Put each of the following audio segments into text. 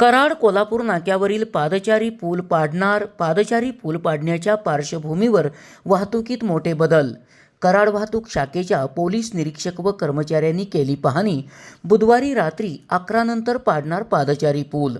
कराड कोल्हापूर नाक्यावरील पादचारी पूल पाडणार पादचारी पूल पाडण्याच्या पार्श्वभूमीवर वाहतुकीत मोठे बदल. कराड वाहतूक शाखेच्या पोलीस निरीक्षक व कर्मचाऱ्यांनी केली पाहणी. बुधवारी रात्री अकरा नंतर पाडणार पादचारी पूल.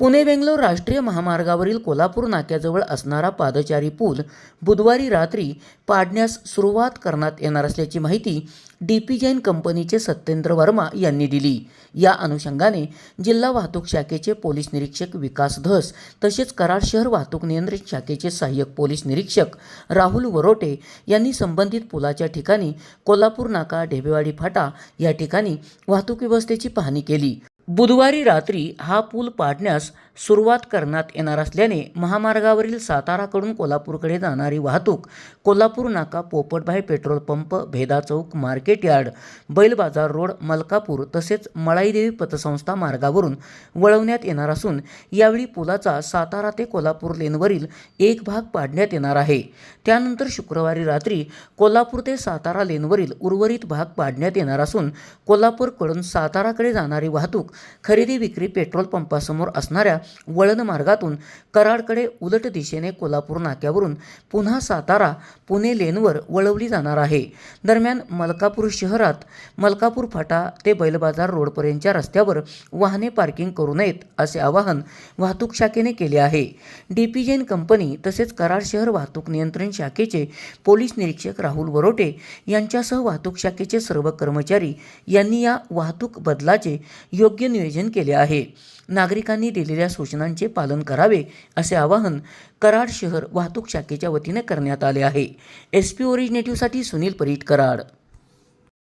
पुणे बेंगलोर राष्ट्रीय महामार्गावरील कोल्हापूर नाक्याजवळ असणारा पादचारी पूल बुधवारी रात्री पाडण्यास सुरुवात करण्यात येणार असल्याची माहिती डी पी जैन कंपनीचे सत्येंद्र वर्मा यांनी दिली. या अनुषंगाने जिल्हा वाहतूक शाखेचे पोलीस निरीक्षक विकास धस तसेच कराड शहर वाहतूक नियंत्रण शाखेचे सहाय्यक पोलीस निरीक्षक राहुल वरोटे यांनी संबंधित पुलाच्या ठिकाणी कोल्हापूर नाका ढेबेवाडी फाटा या ठिकाणी वाहतूक व्यवस्थेची पाहणी केली. बुधवारी रात्री हा पूल पाडण्यास सुरुवात करण्यात येणार असल्याने महामार्गावरील साताराकडून कोल्हापूरकडे जाणारी वाहतूक कोल्हापूर नाका पोपटभाई पेट्रोल पंप भेदा चौक मार्केट यार्ड बैल बाजार रोड मलकापूर तसेच मळाईदेवी पतसंस्था मार्गावरून वळवण्यात येणार असून यावेळी पुलाचा सातारा ते कोल्हापूर लेनवरील एक भाग पाडण्यात येणार आहे. त्यानंतर शुक्रवारी रात्री कोल्हापूर ते सातारा लेनवरील उर्वरित भाग पाडण्यात येणार असून कोल्हापूरकडून साताराकडे जाणारी वाहतूक खरेदी विक्री पेट्रोल पंपासमोर असणाऱ्या वळण मार्गातून कराडकडे उलट दिशेने कोल्हापूर नाक्यावरून पुन्हा सातारा पुणे लेनवर वळवली जाणार आहे. दरम्यान मलकापूर शहरात मलकापूर फाटा ते बैलबाजार रोडपर्यंतच्या रस्त्यावर वाहने पार्किंग करू नयेत असे आवाहन वाहतूक शाखेने केले आहे. डी पी कंपनी तसेच कराड शहर वाहतूक नियंत्रण शाखेचे पोलीस निरीक्षक राहुल वरोटे यांच्यासह वाहतूक शाखेचे सर्व कर्मचारी यांनी या वाहतूक बदलाचे योग्य योग्य नियोजन केले आहे. नागरिकांनी दिलेल्या सूचनांचे पालन करावे असे आवाहन कराड शहर वाहतूक शाखेच्या वतीने करण्यात आले आहे. एस पी ओरिजिनेटिव्हसाठी सुनील परीट कराड.